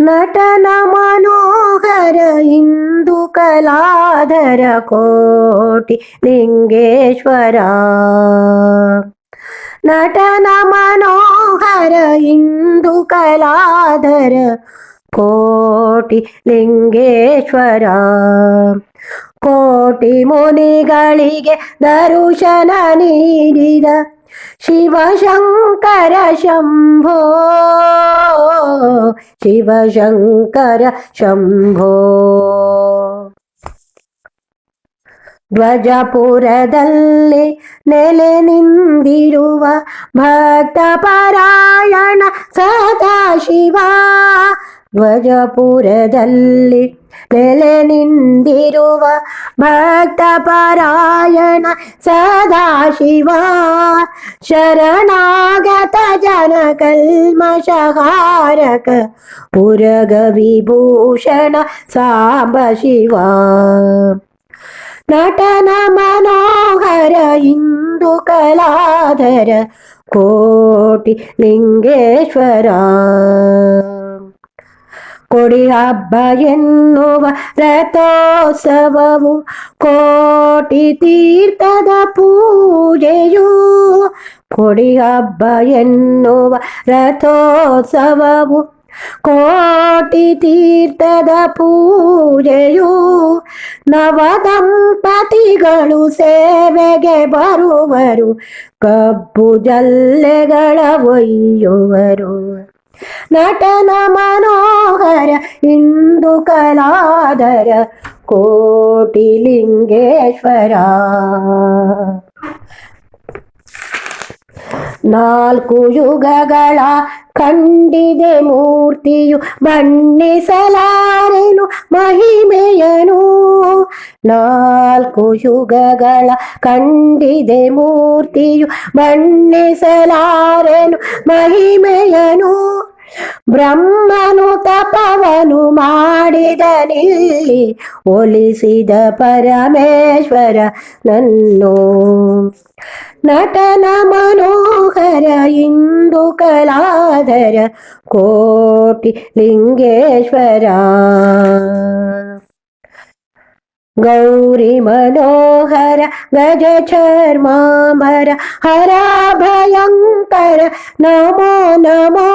నటన మనోహర ఇందు కళాధర కోటి లింగేశ్వర. నటన మనోహర ఇందు కళాధర ಕೋಟಿ ಲಿಂಗೇಶ್ವರ. ಕೋಟಿ ಮುನಿಗಳಿಗೆ ದರುಶನ ನೀಡಿದ ಶಿವಶಂಕರ ಶಂಭೋ. ಶಿವಶಂಕರ ಶಂಭೋ. ಧ್ವಜಪುರದಲ್ಲಿ ನೆಲೆ ನಿಂದಿರುವ ಭಕ್ತ ಪರಾಯಣ ಸದಾಶಿವ ಧ್ವಜಪುರದಲ್ಲಿ ನೆಲೆ ನಿಂದಿರುವ ಭಕ್ತ ಪರಾಯಣ ಸದಾಶಿವ ಶರಣಾಗತ ಜನ ಕಲ್ಮಷಹಾರಕ ಪುರಗ ವಿಭೂಷಣ ಸಾಂಬ ಶಿವ ನಟನ ಮನೋಹರ ಇಂದು ಕಲಾಧರ ಕೋಟಿ ಲಿಂಗೇಶ್ವರ ಕೊಡಿ ಹಬ್ಬ ಎನ್ನುವ ರಥೋತ್ಸವವು. ಕೋಟಿ ತೀರ್ಥದ ಪೂಜೆಯು ಕೊಡಿ ಹಬ್ಬ ಎನ್ನುವ ರಥೋತ್ಸವವು. ಕೋಟಿ ತೀರ್ಥದ ಪೂಜೆಯು ನವದಂಪತಿಗಳು ಸೇವೆಗೆ ಬರುವರು. ಕಬ್ಬು ಜಲ್ಲೆಗಳ ಒಯ್ಯುವರು. ನಟನ ಮನೋಹರ ಇಂದು ಕಲಾದರ ಕೋಟಿ ಲಿಂಗೇಶ್ವರ ನಾಲ್ಕು ಯುಗಗಳ ಕಂಡಿದೆ ಮೂರ್ತಿಯು ಬಣ್ಣಿಸಲಾರೆನು ಮಹಿಮೆಯನು. ನಾಲ್ಕು ಯುಗಗಳ ಕಂಡಿದೆ ಮೂರ್ತಿಯು ಬಣ್ಣಿಸಲಾರೆನು ಮಹಿಮೆಯನು. ಬ್ರಹ್ಮನು ತಪವನು ಮಾಡಿದ ನಿಲ್ಲಿ ಒಲಿಸಿದ ಪರಮೇಶ್ವರ ನನ್ನು ನಟನ ಮನೋಹರ ಇಂದು ಕಲಾಧರ ಕೋಟಿ ಲಿಂಗೇಶ್ವರ ಗೌರಿ ಮನೋಹರ ಗಜ ಚರ್ಮಾಂಬರ ಹರ ಭಯಂಕರ ನಮೋ ನಮೋ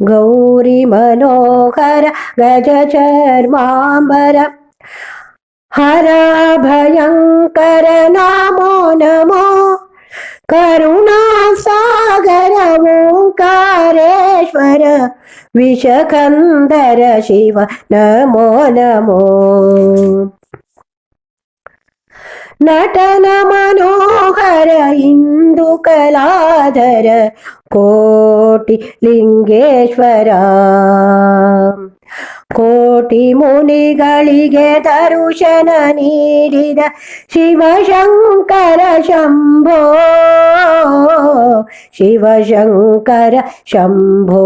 ഗൗരി മനോഹര ഗജചർമാംബര. ഹരാഭയങ്കര നാമോ നമോ. കരുണാസാഗര ഓംകാരേശ്വര വിഷകന്ധര ശിവ നമോ നമോ. നടന മനോ ನಮೋ ನಟನ ಮನೋಹರ ಇಂದು ಕಲಾಧರ ಕೋಟಿ ಲಿಂಗೇಶ್ವರ ಕೋಟಿ ಮುನಿಗಳಿಗೆ ದರುಶನ ನೀಡಿದ ಶಿವಶಂಕರ ಶಂಭೋ ಶಿವಶಂಕರ ಶಂಭೋ